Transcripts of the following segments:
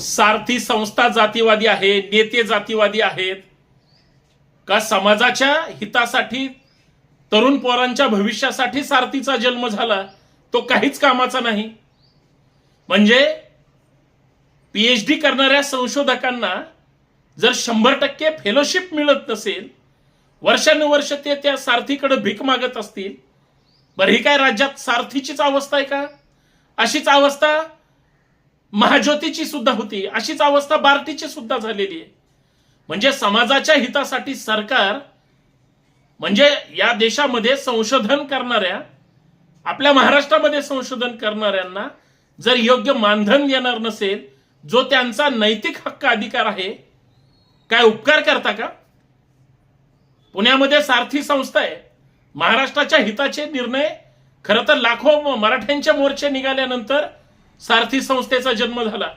सारथी संस्था जातीवादी आहे नेते जातीवादी आहेत. का समाजाच्या हितासाठी तरुण पोरांच्या भविष्यासाठी सारथीचा जन्म झाला तो काहीच कामाचा नाही. म्हणजे पीएच डी करणाऱ्या संशोधकांना जर शंभर टक्के फेलोशिप मिळत नसेल वर्षानुवर्ष ते त्या सारथीकडे भीक मागत असतील बरं ही काय राज्यात सारथीचीच अवस्था आहे का? अशीच अवस्था महाज्योतीची सुद्धा होती. अशीच अवस्था बार्टीची सुद्धा झालेली आहे. म्हणजे समाजाच्या हितासाठी सरकार म्हणजे या देशामध्ये संशोधन करणाऱ्या आपल्या महाराष्ट्रामध्ये संशोधन करणाऱ्यांना जर योग्य मानधन देणार नसेल जो त्यांचा नैतिक हक्क अधिकार आहे काय उपकार करता का? पुण्यामध्ये सारथी संस्था आहे. महाराष्ट्राच्या हिताचे निर्णय खरं तर लाखो मराठ्यांच्या मोर्चे निघाल्यानंतर सारथी संस्थेचा जन्म झाला.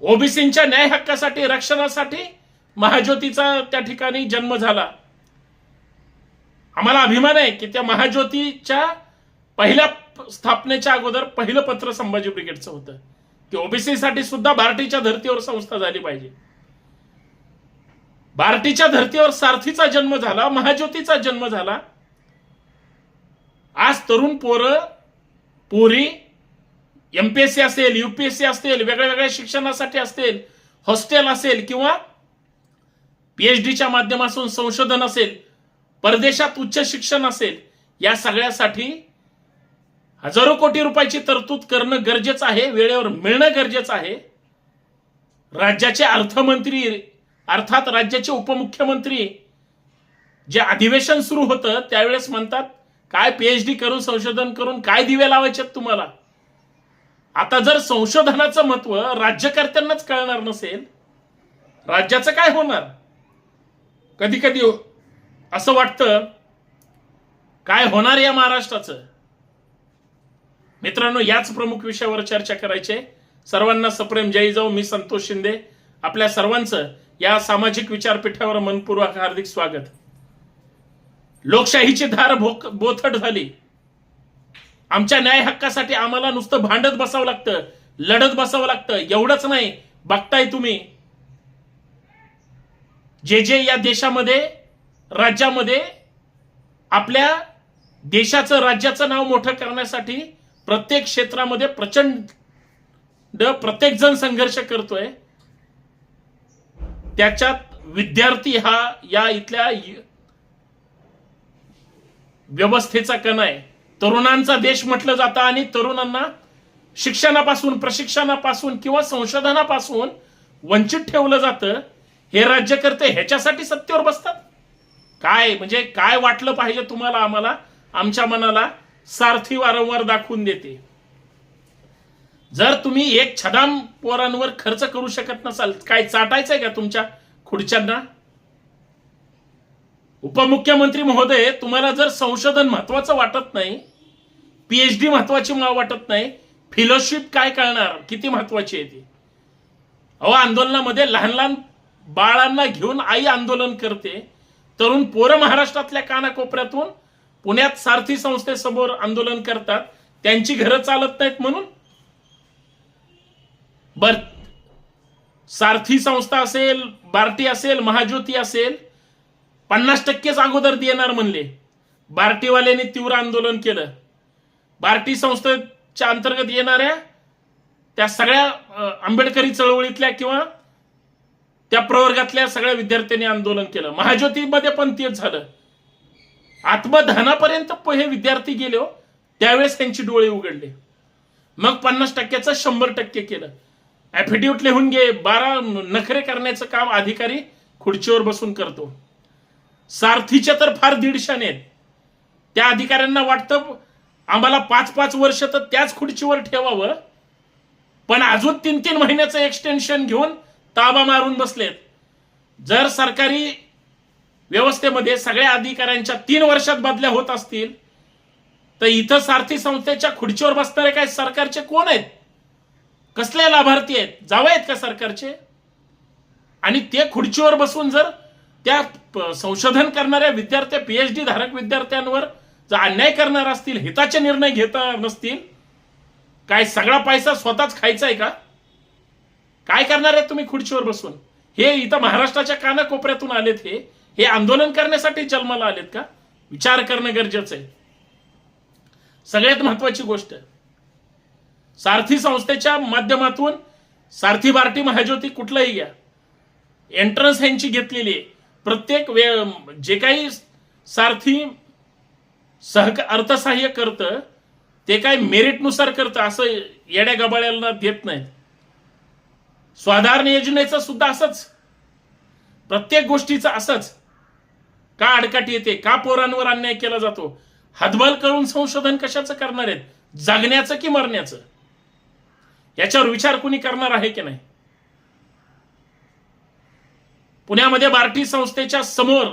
ओबीसींच्या न्याय हक्कासाठी रक्षणासाठी महाज्योतीचा त्या ठिकाणी जन्म झाला. आम्हाला अभिमान आहे की त्या महाज्योतीच्या पहिल्या स्थापनेच्या अगोदर पहिलं पत्र संभाजी ब्रिगेडचं होतं. की ओबीसी साठी सुद्धा बार्टीच्या धर्तीवर संस्था झाली पाहिजे. बार्टीच्या धर्तीवर सारथीचा जन्म झाला महाज्योतीचा जन्म झाला. आज तरुण पोरं पोरी एमपीएससी असेल युपीएससी असेल वेगळ्या वेगळ्या शिक्षणासाठी असतील हॉस्टेल असेल किंवा पीएचडीच्या माध्यमातून संशोधन असेल परदेशात उच्च शिक्षण असेल या सगळ्यासाठी हजारो कोटी रुपयाची तरतूद करणं गरजेचं आहे वेळेवर मिळणं गरजेचं आहे. राज्याचे अर्थमंत्री अर्थात राज्याचे उपमुख्यमंत्री जे अधिवेशन सुरू होतं त्यावेळेस म्हणतात काय पीएचडी करून संशोधन करून काय दिवे लावायचे तुम्हाला? आता जर संशोधनाचं महत्त्व राज्यकर्त्यांनाच कळणार नसेल राज्याचं काय होणार? कधी कधी असं वाटतं काय होणार या महाराष्ट्राचं? मित्रांनो याच प्रमुख विषयावर चर्चा करायचे. सर्वांना सप्रेम जय जाऊ मी संतोष शिंदे. आपल्या सर्वांचं या सामाजिक विचारपीठावर मनपूर्वक हार्दिक स्वागत. लोकशाहीची धार भोक बोथट झाली. आमच्या न्याय हक्कासाठी आम्हाला नुसतं भांडत बसावं लागतं लढत बसावं लागतं. एवढंच नाही. बघताय तुम्ही. जे जे या देशामध्ये राज्यामध्ये आपल्या देशाचं राज्याचं नाव मोठं करण्यासाठी प्रत्येक क्षेत्रामध्ये प्रचंड प्रत्येक जण संघर्ष करतोय. त्याच्यात विद्यार्थी हा या इथल्या व्यवस्थेचा कण आहे. तरुणांचा देश म्हटलं जातं आणि तरुणांना शिक्षणापासून प्रशिक्षणापासून किंवा संशोधनापासून वंचित ठेवलं जातं हे राज्यकर्ते ह्याच्यासाठी सत्तेवर बसतात. काय म्हणजे काय वाटलं पाहिजे तुम्हाला आम्हाला? आमच्या मनाला सारथी वारंवार दाखवून देते. जर तुम्ही एक छदाम पोरांवर खर्च करू शकत नसाल काय चाटायचंय का तुमच्या खुर्च्यांना? उपमुख्यमंत्री महोदय तुम्हाला जर संशोधन महत्वाचं वाटत नाही पीएचडी महत्वाची मला वाटत नाही. फिलोशिप काय कळणार किती महत्वाची आहे ती? अहो आंदोलनामध्ये लहान लहान बाळांना घेऊन आई आंदोलन करते. तरुण पोरं महाराष्ट्रातल्या कानाकोपऱ्यातून पुण्यात सारथी संस्थेसमोर आंदोलन करतात. त्यांची घरं चालत नाहीत म्हणून. बर सारथी संस्था असेल बार्टी असेल महाज्योती असेल पन्नास टक्केच अगोदर देणार म्हणले. बार्टीवाल्यांनी तीव्र आंदोलन केलं. बार्टी संस्थेच्या अंतर्गत येणाऱ्या त्या सगळ्या आंबेडकरी चळवळीतल्या किंवा त्या प्रवर्गातल्या सगळ्या विद्यार्थ्यांनी आंदोलन केलं. महाज्योतीमध्ये पण तेच झालं. आत्मधनापर्यंत हे विद्यार्थी गेले हो. त्यावेळेस त्यांची डोळे उघडले. मग पन्नास टक्क्याचं शंभर टक्के केलं. ऍफिडेव्हिट लिहून घे. बारा नखरे करण्याचं काम अधिकारी खुर्चीवर बसून करतो. सारथीच्या तर फार दीडशाने आहेत. त्या अधिकाऱ्यांना वाटतं आम्हाला पाच पाच वर्ष तर त्याच खुर्चीवर ठेवावं. पण अजून तीन तीन महिन्याचं एक्सटेन्शन घेऊन ताबा मारून बसलेत. जर सरकारी व्यवस्थेमध्ये सगळ्या अधिकाऱ्यांच्या तीन वर्षात बदल्या होत असतील तर इथं सारथी संस्थेच्या खुर्चीवर बसणारे काय सरकारचे कोण आहेत? कसले लाभार्थी आहेत? जावं आहेत का सरकारचे? आणि ते खुर्चीवर बसून जर त्या प- संशोधन करणाऱ्या विद्यार्थ्या पीएचडी धारक विद्यार्थ्यांवर जर अन्याय करणार असतील हिताचे निर्णय घेता नसतील काय सगळा पैसा स्वतःच खायचा आहे का? काय करणार आहेत तुम्ही खुर्चीवर बसून? हे इथं महाराष्ट्राच्या कानाकोपऱ्यातून आलेत हे. हे आंदोलन करण्यासाठी जन्माला आलेत का? विचार करणं गरजेचं आहे. सगळ्यात महत्वाची गोष्ट. सारथी संस्थेच्या माध्यमातून सारथी बार्टी महाज्योती कुठलाही घ्या. एंट्रन्स ह्यांची घेतलेली आहे. प्रत्येक वे जे काही सारथी सहक अर्थसहाय्य करतं ते काय मेरिटनुसार करतं असं येड्या गबाळ्याला देत नाहीत. स्वाधार योजनेचं सुद्धा असंच. प्रत्येक गोष्टीचं असंच. का अडकाटी येते का पोरांवर अन्याय केला जातो? हदबल करून संशोधन कशाचं करणार आहेत? जगण्याचं की मरण्याचं? याच्यावर विचार कुणी करणार आहे की नाही? पुण्यामध्ये बार्टी संस्थेच्या समोर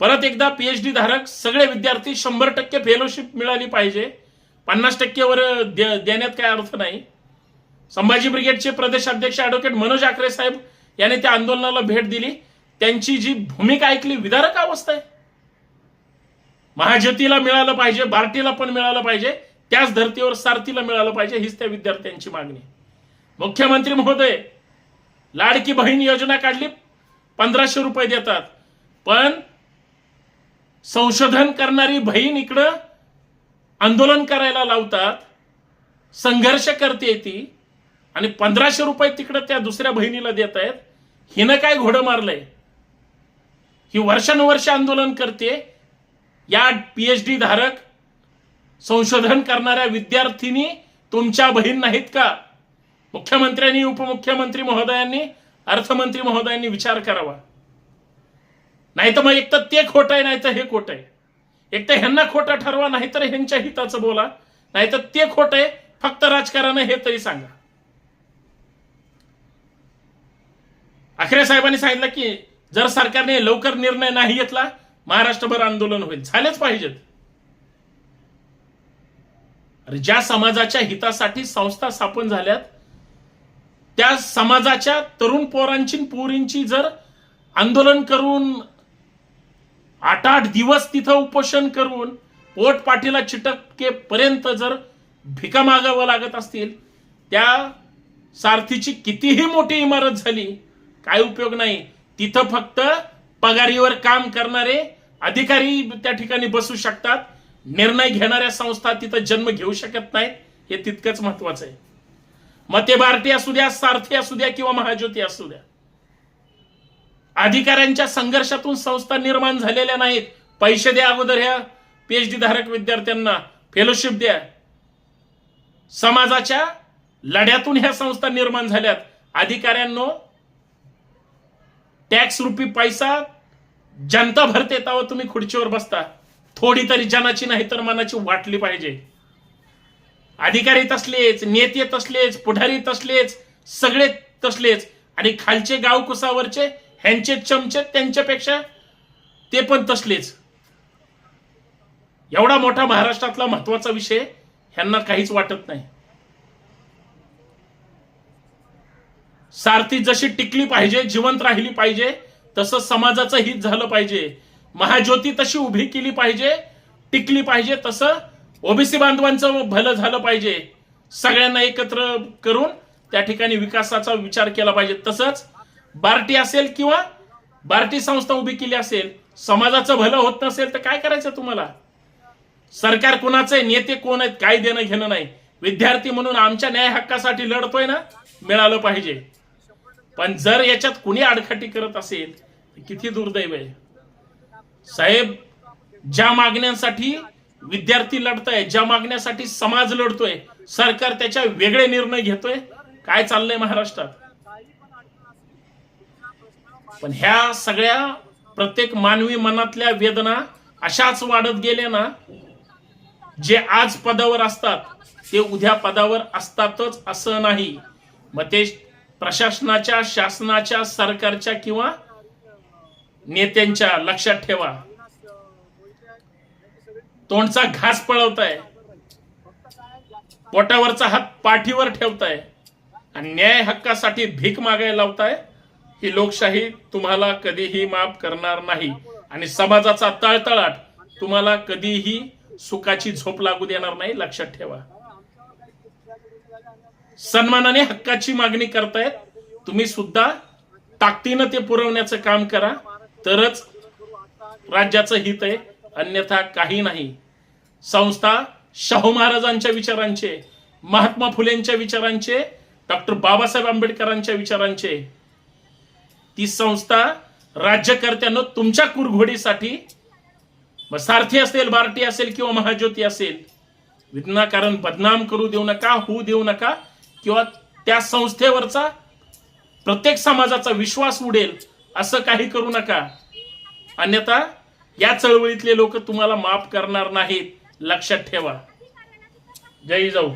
परत एकदा पीएचडी धारक सगळे विद्यार्थी शंभर टक्के फेलोशिप मिळाली पाहिजे. पन्नास टक्केवर दे- देण्यात काय अर्थ नाही. संभाजी ब्रिगेडचे प्रदेशाध्यक्ष ऍडव्होकेट मनोज आकरे साहेब यांनी त्या आंदोलनाला भेट दिली. त्यांची जी भूमिका ऐकली विदारक अवस्था आहे. महाज्योतीला मिळालं पाहिजे बार्टीला पण मिळालं पाहिजे त्याच धर्तीवर सारथीला मिळालं पाहिजे हीच त्या विद्यार्थ्यांची मागणी. मुख्यमंत्री महोदय लाडकी बहीण योजना काढली पंधराशे रुपये देतात. पण संशोधन करणारी बहीण इकडं आंदोलन करायला लावतात संघर्ष करते ती आणि पंधराशे रुपये तिकडं त्या दुसऱ्या बहिणीला देत आहेत. हिनं काय घोडं मारलंय? ही वर्षानुवर्ष आंदोलन करते. या पीएचडी धारक संशोधन करणाऱ्या विद्यार्थिनी तुमच्या बहीण नाहीत का? मुख्यमंत्र्यांनी उपमुख्यमंत्री महोदयांनी अर्थमंत्री महोदयांनी विचार करावा. नाही तर मग एक तर ते खोट आहे नाही तर हे खोटं आहे. एक तर ह्यांना खोटं ठरवा नाही तर ह्यांच्या हिताचं बोला. नाही तर ते खोट आहे फक्त राजकारण हे तरी सांगा. अखरे साहेबांनी सांगितलं की जर सरकारने लवकर निर्णय नाही घेतला महाराष्ट्रभर आंदोलन होईल. झालेच पाहिजेत. अरे ज्या समाजाच्या हितासाठी संस्था स्थापन झाल्यात त्या समाजाच्या तरुण पोरांची पोरींची जर आंदोलन करून आठ आठ दिवस तिथं उपोषण करून पोट पाठीला चिटकेपर्यंत जर भिका मागावं लागत असतील त्या सारथीची कितीही मोठी इमारत झाली काय उपयोग नाही. तिथं फक्त पगारीवर काम करणारे अधिकारी त्या ठिकाणी बसू शकतात. निर्णय घेणाऱ्या संस्था तिथं जन्म घेऊ शकत नाहीत हे तितकंच महत्वाचं आहे. मते भारती असू द्या सारथी असू द्या किंवा महाज्योती असू द्या. अधिकाऱ्यांच्या संघर्षातून संस्था निर्माण झालेल्या नाहीत. पैसे द्या अगोदर ह्या पीएचडी धारक विद्यार्थ्यांना. फेलोशिप द्या. समाजाच्या लढ्यातून ह्या संस्था निर्माण झाल्यात. अधिकाऱ्यांनो टॅक्स रुपी पैसा जनता भरते तेव्हा तुम्ही खुर्चीवर बसता. थोडी तरी जनाची नाही तर मनाची वाटली पाहिजे. अधिकारी तसलेच नेते तसलेच पुढारी तसलेच सगळे तसलेच. आणि खालचे गाव कुसावरचे ह्यांचे चमचे त्यांच्यापेक्षा ते पण तसलेच. एवढा मोठा महाराष्ट्रातला महत्त्वाचा विषय ह्यांना काहीच वाटत नाही. सारथी जशी टिकली पाहिजे जिवंत राहिली पाहिजे तसं समाजाचं हित झालं पाहिजे. महाज्योती तशी उभी केली पाहिजे टिकली पाहिजे तसं ओबीसी बांधवांचं भलं झालं पाहिजे. सगळ्यांना एकत्र करून त्या ठिकाणी विकासाचा विचार केला पाहिजे. तसंच बार्टी असेल किंवा बार्टी संस्था उभी केली असेल समाजाचं भलं होत नसेल तर काय करायचं तुम्हाला? सरकार कोणाचे नेते कोण आहेत? काय देणं घेणं नाही. विद्यार्थी म्हणून आमच्या न्याय हक्कासाठी लढतोय ना मिळालं पाहिजे. पण जर याच्यात कुणी आडखाटी करत असेल किती दुर्दैव आहे. साहेब ज्या मागण्यांसाठी विद्यार्थी लढताय ज्या मागण्यासाठी समाज लढतोय सरकार त्याच्या वेगळे निर्णय घेतोय काय चाललंय महाराष्ट्रात? पण ह्या सगळ्या प्रत्येक मानवी मनातल्या वेदना अशाच वाढत गेल्या ना जे आज पदावर असतात ते उद्या पदावर असतातच असं नाही. मग ते प्रशासनाच्या शासनाच्या सरकारच्या किंवा नेत्यांच्या लक्षात ठेवा. तोंडचा घास पळवताय. पोटावरचा हात पाठीवर ठेवताय. आणि न्याय हक्कासाठी भीक मागायला लावताय. ही लोकशाही तुम्हाला कधीही माफ करणार नाही. आणि समाजाचा तळतळाट तुम्हाला कधीही सुखाची झोप लागू देणार नाही लक्षात ठेवा. सन्मानाने हक्काची मागणी करतायत. तुम्ही सुद्धा ताकदीनं ते पुरवण्याचं काम करा. तरच राज्याचं हित आहे. अन्यथा काही नाही. संस्था शाहू महाराजांच्या विचारांचे महात्मा फुलेंच्या विचारांचे डॉक्टर बाबासाहेब आंबेडकरांच्या विचारांचे ती संस्था राज्यकर्त्यांनो तुमच्या कुरघोडीसाठी मग सारथी असेल बार्टी असेल किंवा महाज्योती असेल विनाकारण बदनाम करू देऊ नका होऊ देऊ नका किंवा त्या संस्थेवरचा प्रत्येक समाजाचा विश्वास उडेल असं काही करू नका. अन्यथा या चळवळीतले लोक तुम्हाला माफ करणार नाहीत. लक्षात ठेवा. जय जाऊ.